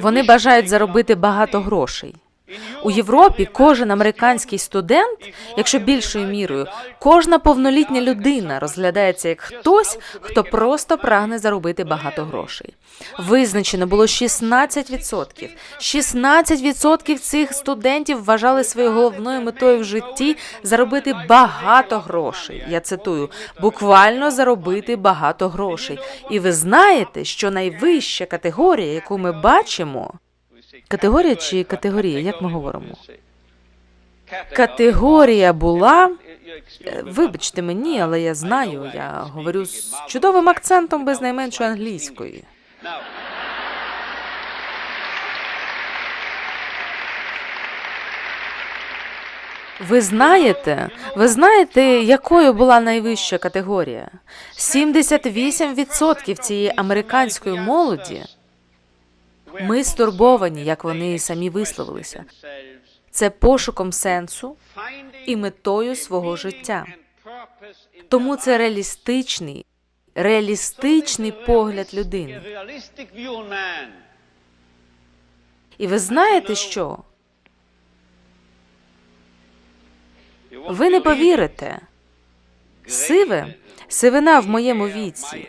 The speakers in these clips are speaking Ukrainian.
Вони бажають заробити багато грошей. У Європі кожен американський студент, якщо більшою мірою, кожна повнолітня людина розглядається як хтось, хто просто прагне заробити багато грошей. Визначено було 16%. 16% цих студентів вважали своєю головною метою в житті заробити багато грошей. Я цитую, буквально заробити багато грошей. І ви знаєте, що найвища категорія, яку ми бачимо, Категорія чи категорія, як ми говоримо? Категорія була. Е, Вибачте мені, але я знаю, я говорю з чудовим акцентом без найменшої англійської. Ви знаєте, ви знаєте, якою була найвища категорія? 78% цієї американської молоді. Ми стурбовані, як вони самі висловилися. Це пошуком сенсу і метою свого життя. Тому це реалістичний, реалістичний погляд людини. І ви знаєте що? Ви не повірите. Сиве, сивина в моєму віці.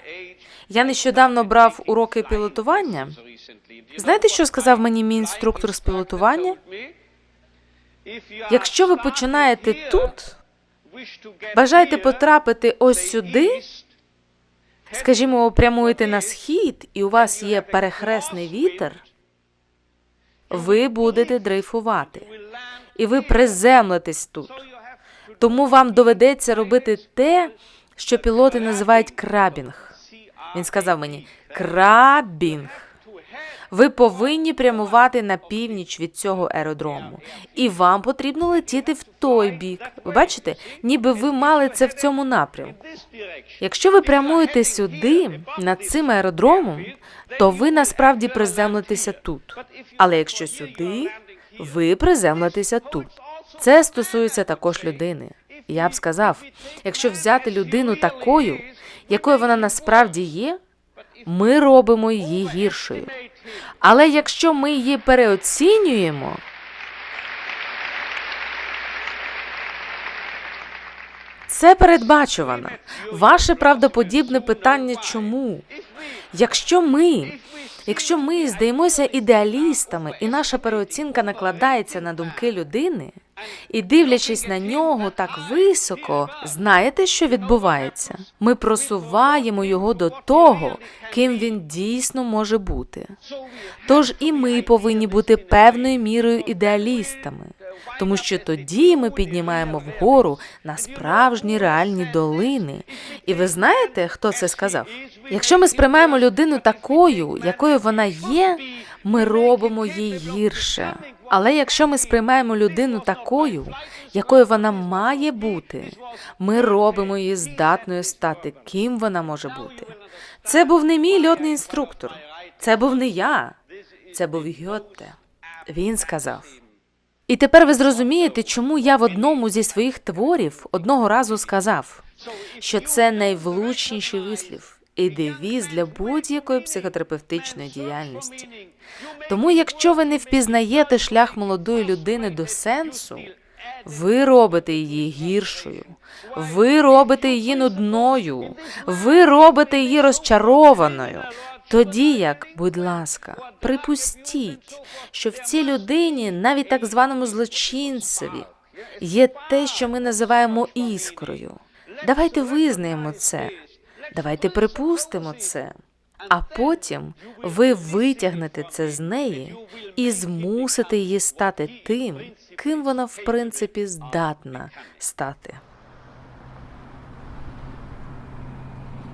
Я нещодавно брав уроки пілотування. Знаєте, що сказав мені мій інструктор з пілотування? Якщо ви починаєте тут, бажаєте потрапити ось сюди, скажімо, прямуєте на схід, і у вас є перехресний вітер, ви будете дрейфувати, і ви приземлитесь тут. Тому вам доведеться робити те, що пілоти називають крабінг. Він сказав мені крабінг. Ви повинні прямувати на північ від цього аеродрому, і вам потрібно летіти в той бік. Ви бачите, ніби ви мали це в цьому напрямку. Якщо ви прямуєте сюди, над цим аеродромом, то ви насправді приземлитеся тут. Але якщо сюди, ви приземлитеся тут. Це стосується також людини. Я б сказав, якщо взяти людину такою, якою вона насправді є, ми робимо її гіршою. Але якщо ми її переоцінюємо, це передбачувано. Ваше правдоподібне питання чому? Якщо ми, якщо ми здаємося ідеалістами, і наша переоцінка накладається на думки людини, і дивлячись на нього так високо, знаєте, що відбувається? Ми просуваємо його до того, ким він дійсно може бути. Тож і ми повинні бути певною мірою ідеалістами, тому що тоді ми піднімаємо вгору на справжні реальні долини. І ви знаєте, хто це сказав? Якщо ми сприймаємо людину такою, якою вона є, ми робимо їй гірше. Але якщо ми сприймаємо людину такою, якою вона має бути, ми робимо її здатною стати, ким вона може бути. Це був не мій льотний інструктор, це був не я, це був Гьотте. Він сказав. І тепер ви зрозумієте, чому я в одному зі своїх творів одного разу сказав, що це найвлучніший вислів і девіз для будь-якої психотерапевтичної діяльності. Тому, якщо ви не впізнаєте шлях молодої людини до сенсу, ви робите її гіршою, ви робите її нудною, ви робите її розчарованою. Тоді як, будь ласка, припустіть, що в цій людині, навіть так званому злочинцеві, є те, що ми називаємо іскрою. Давайте визнаємо це, давайте припустимо це. А потім ви витягнете це з неї і змусите її стати тим, ким вона в принципі здатна стати.